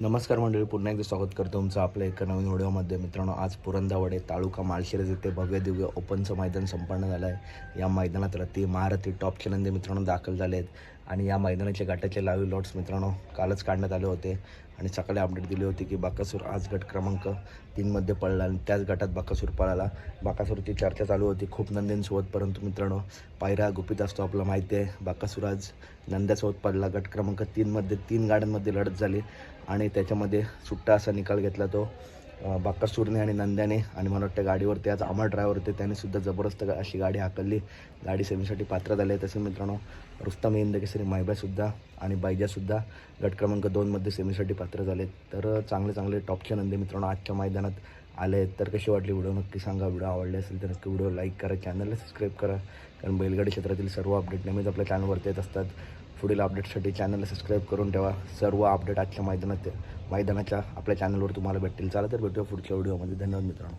नमस्कार मंडळी पुन्हा एकदा स्वागत करतो तुमचं आपल्या एका नवीन व्हिडिओमध्ये. मित्रांनो आज पुरंदावडे तालुका माळशिरस येथे भव्य दिव्य ओपनचं मैदान संपन्न झालं आहे या मैदानात रती महारथी टॉप नंदी मित्रांनो दाखल झाले आहेत आणि या मैदानाचे गटाचे लाईव्ह लॉट्स मित्रांनो कालच काढण्यात आले होते. आणि सकाळी अपडेट दिली होती की बाकासूर आज गट क्रमांक तीनमध्ये पडला आणि त्याच गटात बाकासूर पळाला. बाकासूरची चर्चा चालू होती खूप नंद्यांसोबत परंतु मित्रांनो पायरा गुपित असतो आपलं माहिती आहे. बाकासूर आज नंद्यासोबत पडला गट क्रमांक तीनमध्ये तीन गाड्यांमध्ये लढत झाली. आणि त्याच्यामध्ये सुट्टा असा निकाल घेतला तो. बाक्का बाकासूरने आणि नंद्याने आणि मला वाटतं गाडीवरती आज अमर ड्रायव्हर होते त्याने सुद्धा जबरदस्त अशी गाडी हाकलली. गाडी सेमीसाठी पात्र झाले तसे मित्रांनो. रुस्तम इंद केसरी मायबासुद्धा आणि बायजासुद्धा गट क्रमांक दोनमध्ये सेमीसाठी पात्र झाले तर चांगले चांगले टॉपचे नंदे मित्रांनो आजच्या मैदानात आले आहेत. तर कशी वाटली व्हिडिओ नक्की सांगा. व्हिडिओ आवडले असेल तर नक्की व्हिडिओ लाईक करा. चॅनलला सबस्क्राईब करा. कारण बैलगाडी क्षेत्रातील सर्व अपडेट नेहमीच आपल्या चॅनलवरती येत असतात. पुढील अपडेटसाठी चॅनलला सबस्क्राईब करून ठेवा. सर्व अपडेट आजच्या मैदानात मैदानाच्या आपल्या चॅनलवर तुम्हाला भेटतील. चला तर भेटूया पुढच्या व्हिडिओमध्ये धन्यवाद मित्रांनो.